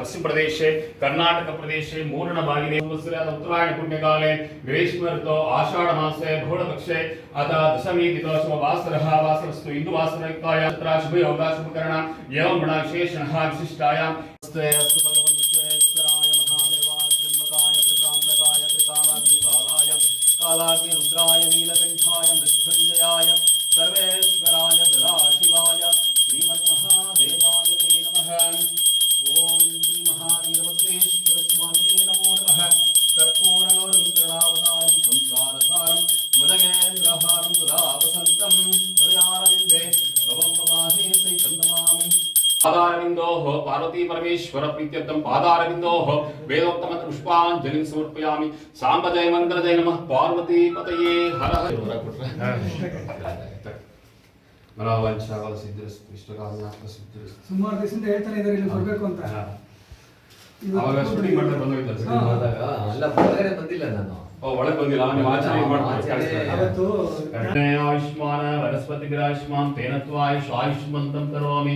पश्चिमप्रदेशे कर्णाटकप्रदेशे मूर्णभागिने संवत्सरात् उत्तरायणपुण्यकाले ग्रीष्म ऋतौ आषाढमासे बहुलपक्षे अतः दशमी तिथौ शुभवासरः वासरस्तु इन्दुवासरयुक्तायां तत्र शुभयोगा शुभकरण एवं गुणविशेषणः विशिष्टायां ಪಾದಾರವಿಂದೋಹ ಪಾರ್ವತಿ ಪರಮೇಶ್ವರ ಪ್ರೀತ್ಯರ್ಥಂ ಪಾದಾರವಿಂದೋ ವೇದೋಕ್ತ ಮಂತ್ರ ಪುಷ್ಪಾಂಜಲಿ ಸಮರ್ಪಯಾಮಿ ಸಾಂಬ ಜಯ ಮಂತ್ರ ಜಯ ನಮಃ ಪಾರ್ವತಿ ಪತಯೇ ಹರ ಹರ. ಕೊಟ್ರೆ ಮನೋವಂಚಾಲ ಸಿದ್ಧಿರಸ್ತು ಅವಾಗ ಬಂದಿಲ್ಲ ನಾನು. ಒಳಗೆ ಬಂದಿಲ್ಲ ತೇನತ್ವ ಆಯುಷ್ ಆಯುಷ್ಮಂತಂ ಕರೋಮಿ.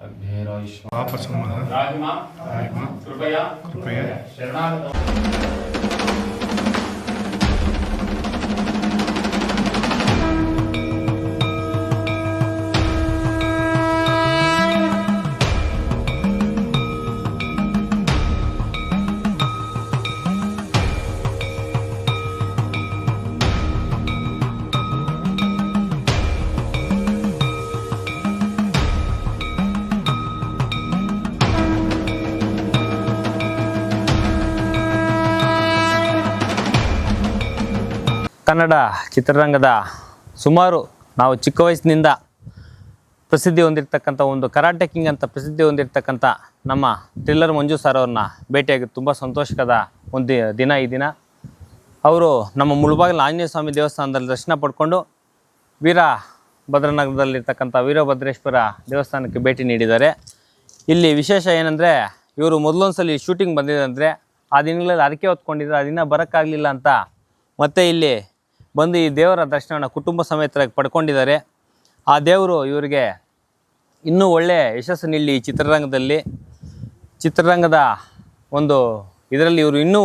ಆಯುಷ್ಮಂತಂ ಕರೋಮಿ ಸ್ವಾಮಿ ಸಂಪೂರ್ಣ ದೈವಾನುಗ್ರಹಂ ಕನ್ನಡ ಚಿತ್ರರಂಗದ ಸುಮಾರು ನಾವು ಚಿಕ್ಕ ವಯಸ್ಸಿನಿಂದ ಪ್ರಸಿದ್ಧಿ ಹೊಂದಿರತಕ್ಕಂಥ ಒಂದು ಕರಾಟೆ ಕಿಂಗ್ ಅಂತ ಪ್ರಸಿದ್ಧಿ ಹೊಂದಿರತಕ್ಕಂಥ ನಮ್ಮ ಥ್ರಿಲ್ಲರ್ ಮಂಜು ಸರ್ ಅವ್ರನ್ನ ಭೇಟಿಯಾಗಿ ತುಂಬ ಸಂತೋಷಕದ ಒಂದು ದಿನ ಈ ದಿನ. ಅವರು ನಮ್ಮ ಮುಳುಬಾಗಿಲು ಆಂಜನೇಯ ಸ್ವಾಮಿ ದೇವಸ್ಥಾನದಲ್ಲಿ ದರ್ಶನ ಪಡ್ಕೊಂಡು ವೀರ ಭದ್ರನಗರದಲ್ಲಿರ್ತಕ್ಕಂಥ ವೀರಭದ್ರೇಶ್ವರ ದೇವಸ್ಥಾನಕ್ಕೆ ಭೇಟಿ ನೀಡಿದ್ದಾರೆ. ಇಲ್ಲಿ ವಿಶೇಷ ಏನಂದರೆ ಇವರು ಮೊದಲೊಂದು ಸಲ ಶೂಟಿಂಗ್ ಬಂದಿದೆ ಅಂದರೆ ಆ ದಿನಗಳಲ್ಲಿ ಅರಕೆ ಹೊತ್ಕೊಂಡಿದ್ರೆ, ಆ ದಿನ ಬರೋಕ್ಕಾಗಲಿಲ್ಲ ಅಂತ ಮತ್ತೆ ಇಲ್ಲಿ ಬಂದು ಈ ದೇವರ ದರ್ಶನವನ್ನು ಕುಟುಂಬ ಸಮೇತರಾಗಿ ಪಡ್ಕೊಂಡಿದ್ದಾರೆ. ಆ ದೇವರು ಇವರಿಗೆ ಇನ್ನೂ ಒಳ್ಳೆಯ ಯಶಸ್ಸು ನಿಲ್ಲಿ ಚಿತ್ರರಂಗದಲ್ಲಿ. ಚಿತ್ರರಂಗದ ಒಂದು ಇದರಲ್ಲಿ ಇವರು ಇನ್ನೂ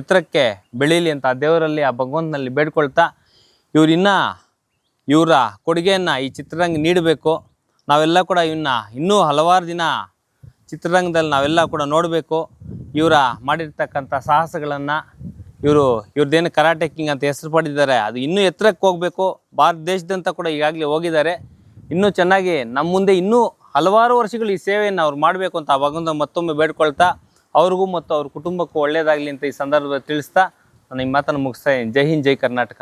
ಎತ್ತರಕ್ಕೆ ಬೆಳೀಲಿ ಅಂತ ಆ ದೇವರಲ್ಲಿ ಆ ಭಗವಂತನಲ್ಲಿ ಬೇಡ್ಕೊಳ್ತಾ ಇವ್ರು ಇನ್ನೂ ಇವರ ಕೊಡುಗೆಯನ್ನು ಈ ಚಿತ್ರರಂಗ ನೀಡಬೇಕು. ನಾವೆಲ್ಲ ಕೂಡ ಇವನ್ನ ಇನ್ನೂ ಹಲವಾರು ದಿನ ಚಿತ್ರರಂಗದಲ್ಲಿ ನಾವೆಲ್ಲ ಕೂಡ ನೋಡಬೇಕು. ಇವರ ಮಾಡಿರ್ತಕ್ಕಂಥ ಸಾಹಸಗಳನ್ನು ಇವರು ಇವ್ರದ್ದೇನು ಕರಾಟೆ ಕಿಂಗ್ ಅಂತ ಹೆಸರು ಪಡೆದಿದ್ದಾರೆ, ಅದು ಇನ್ನೂ ಎತ್ತರಕ್ಕೆ ಹೋಗಬೇಕು. ಭಾರತ ದೇಶದಂತ ಕೂಡ ಈಗಾಗಲೇ ಹೋಗಿದ್ದಾರೆ. ಇನ್ನೂ ಚೆನ್ನಾಗಿ ನಮ್ಮ ಮುಂದೆ ಇನ್ನೂ ಹಲವಾರು ವರ್ಷಗಳು ಈ ಸೇವೆಯನ್ನು ಅವ್ರು ಮಾಡಬೇಕು ಅಂತ ಆವಾಗೊಂದು ಮತ್ತೊಮ್ಮೆ ಬೇಡ್ಕೊಳ್ತಾ, ಅವ್ರಿಗೂ ಮತ್ತು ಅವ್ರ ಕುಟುಂಬಕ್ಕೂ ಒಳ್ಳೆಯದಾಗಲಿ ಅಂತ ಈ ಸಂದರ್ಭದಲ್ಲಿ ತಿಳಿಸ್ತಾ, ನಾನು ಈ ಮಾತನ್ನು ಮುಗಿಸ್ತಾ ಜೈ ಹಿಂದ್, ಜೈ ಕರ್ನಾಟಕ.